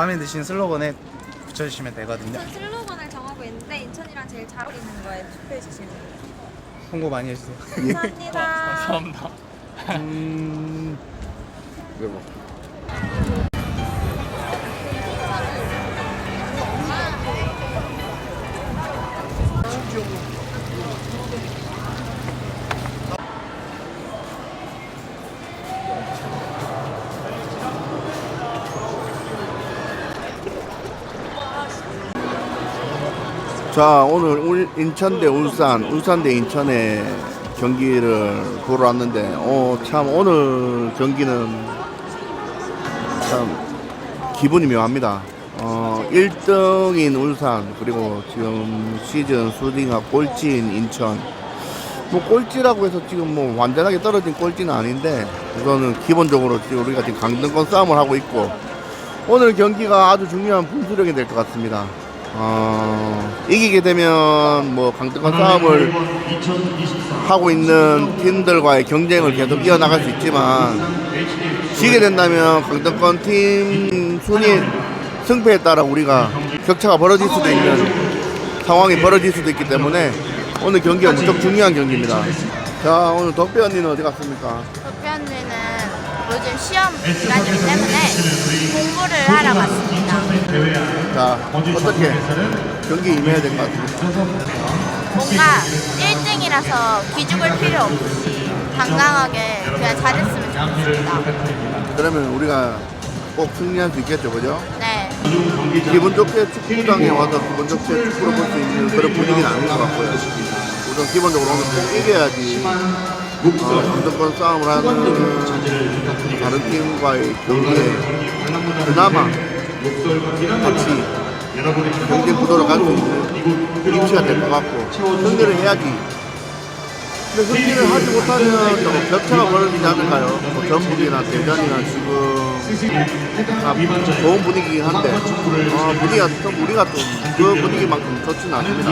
마음에 드신 슬로건에 붙여주시면 되거든요. 전 슬로건을 정하고 있는데 인천이랑 제일 잘 어울리는 거에 투표해 주시면 돼요. 홍보 많이 해주세요. 감사합니다. 음... 이거 자 오늘 울- 인천 대 울산, 울산 대 인천의 경기를 보러 왔는데 어, 참 오늘 경기는 참 기분이 묘합니다. 어, 1등인 울산 그리고 지금 시즌 수딩아 꼴찌인 인천 뭐 꼴찌라고 해서 지금 뭐 완전하게 떨어진 꼴찌는 아닌데 우선은 기본적으로 지금 우리가 지금 강등권 싸움을 하고 있고 오늘 경기가 아주 중요한 분수령이 될 것 같습니다. 어, 이기게 되면 뭐 강등권 싸움을 하고 있는 팀들과의 경쟁을 계속 이어나갈 수 있지만 지게 된다면 강등권 팀 순위 승패에 따라 우리가 격차가 벌어질 수도 있는 상황이 벌어질 수도 있기 때문에 오늘 경기가 무척 중요한 경기입니다. 자 오늘 덕배 언니는 어디 갔습니까? 덕배 언니는 요즘 시험 기간이기 때문에 공부를 하러 갔습니다. 자 어떻게 경기 임해야 될 것 같습니다. 뭔가 1등이라서 기죽을 필요 없이 당당하게 그냥 잘했으면 좋겠습니다. 그러면 우리가 꼭 승리할 수 있겠죠, 그죠? 네. 기분 좋게 축구장에 와서 기분 좋게 축구를 볼 수 있는 그런 분위기는 아닌 것 같고요. 우선 기본적으로 오늘 꼭 이겨야지 어, 강등권 싸움을 하는 다른 팀과의 경기에 그나마 같이 경쟁 구도로 갈수 있는 위치가 될 것 같고 승리를 해야지 근데 승리를 하지 못하면 좀 격차가 벌어지지 않을까요? 뭐 전북이나 대전이나 지금 다 좋은 분위기긴 한데 어, 분위기가 좀 우리가 좀 그 분위기만큼 좋지는 않습니다.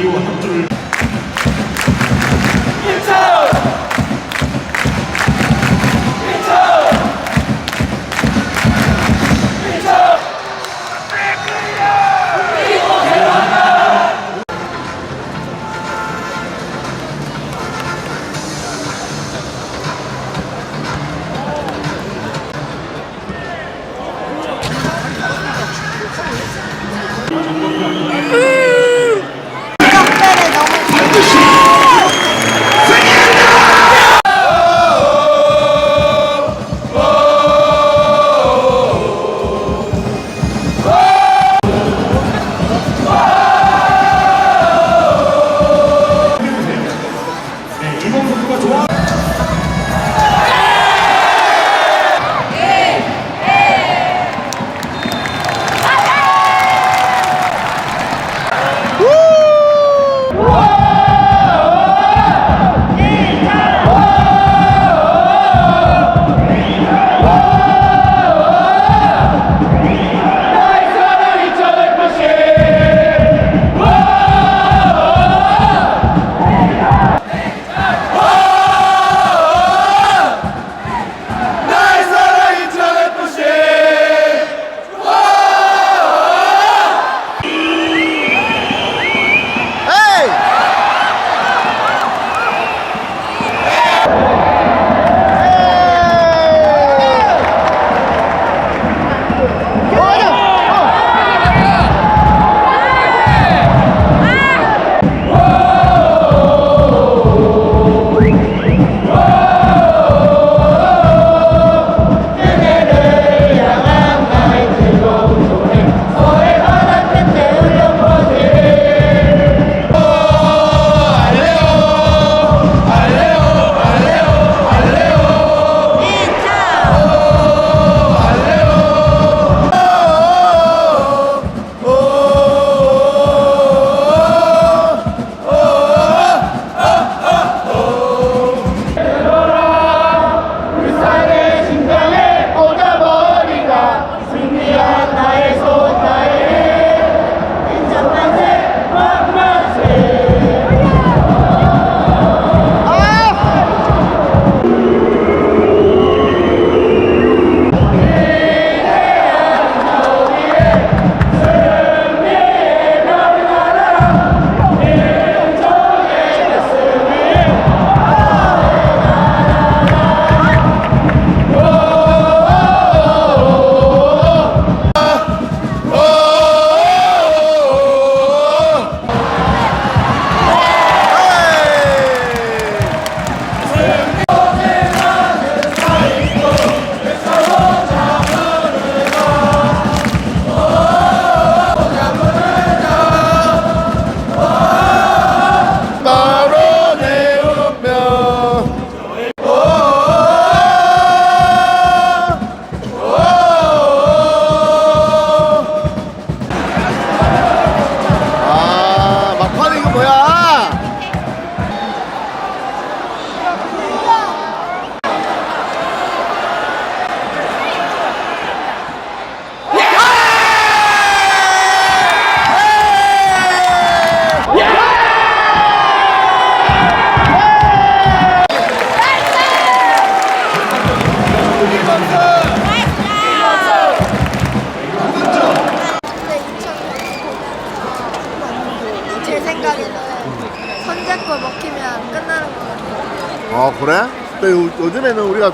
그래? 근데 요, 요즘에는 우리가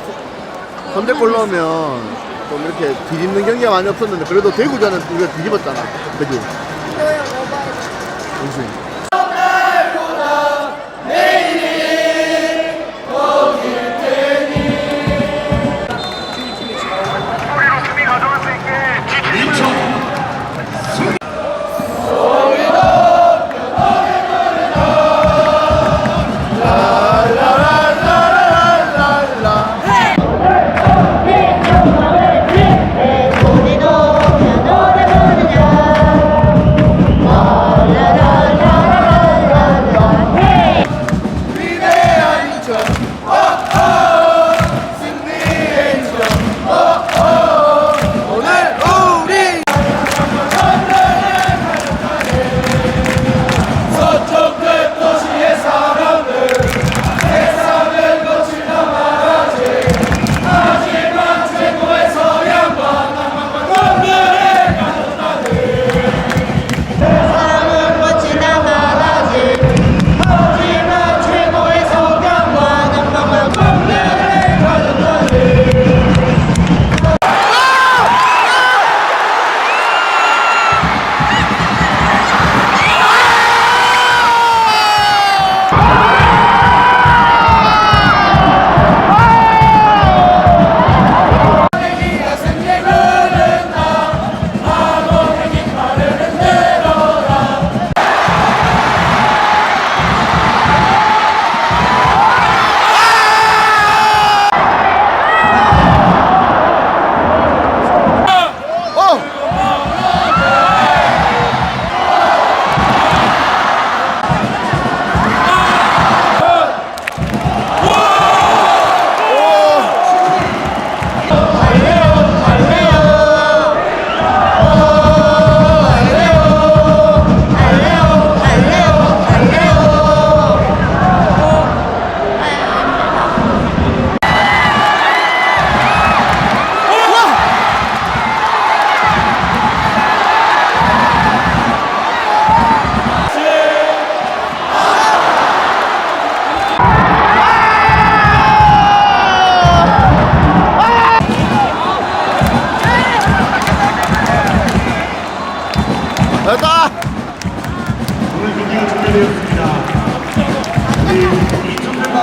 선제골 넣으면 좀 이렇게 뒤집는 경기가 많이 없었는데 그래도 대구전은 우리가 뒤집었잖아 그지? 너의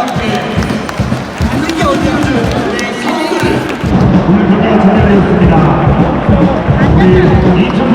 네, 오늘 경기가 진행되었습니다. 2 0